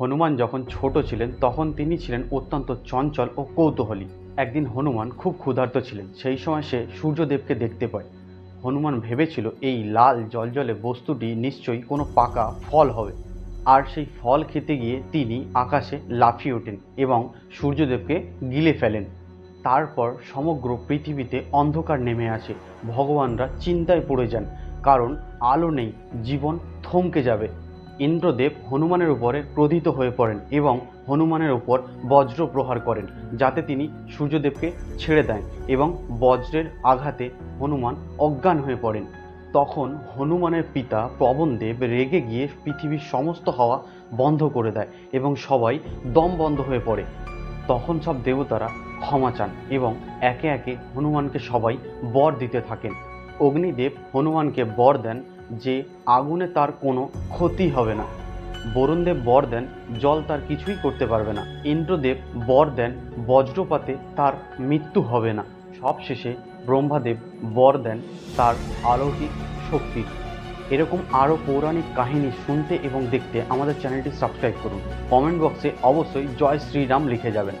হনুমান যখন ছোট ছিলেন, তখন তিনি ছিলেন অত্যন্ত চঞ্চল ও কৌতূহলী। একদিন হনুমান খুব ক্ষুধার্ত ছিলেন, সেই সময় সে সূর্যদেবকে দেখতে পায়। হনুমান ভেবেছিল, এই লাল জলজলে বস্তুটি নিশ্চয়ই কোনো পাকা ফল হবে। আর সেই ফল খেতে গিয়ে তিনি আকাশে লাফিয়ে ওঠেন এবং সূর্যদেবকে গিলে ফেলেন। তারপর সমগ্র পৃথিবীতে অন্ধকার নেমে আসে। ভগবানরা চিন্তায় পড়ে যান, কারণ আলো নেই, জীবন থমকে যাবে। ইন্দ্রদেব হনুমানের উপরে ক্রোধিত হয়ে পড়েন এবং হনুমানের উপর বজ্র প্রহার করেন, যাতে তিনি সূর্যদেবকে ছেড়ে দেন এবং বজ্রের আঘাতে হনুমান অজ্ঞান হয়ে পড়েন। তখন হনুমানের পিতা পবনদেব রেগে গিয়ে পৃথিবীর সমস্ত হাওয়া বন্ধ করে দেয় এবং সবাই দম বন্ধ হয়ে পড়ে। তখন সব দেবতারা ক্ষমা চান এবং একে একে হনুমানকে সবাই বর দিতে থাকেন। অগ্নিদেব হনুমানকে বর দেন যে আগুনে তার কোনো ক্ষতি হবে না। বরুণদেব বর দেন, জল তার কিছুই করতে পারবে না। ইন্দ্রদেব বর দেন, বজ্রপাতে তার মৃত্যু হবে না। সবশেষে ব্রহ্মাদেব বর দেন তার অলৌকিক শক্তি। এরকম আরও পৌরাণিক কাহিনী শুনতে এবং দেখতে আমাদের চ্যানেলটি সাবস্ক্রাইব করুন। কমেন্ট বক্সে অবশ্যই জয় শ্রীরাম লিখে যাবেন।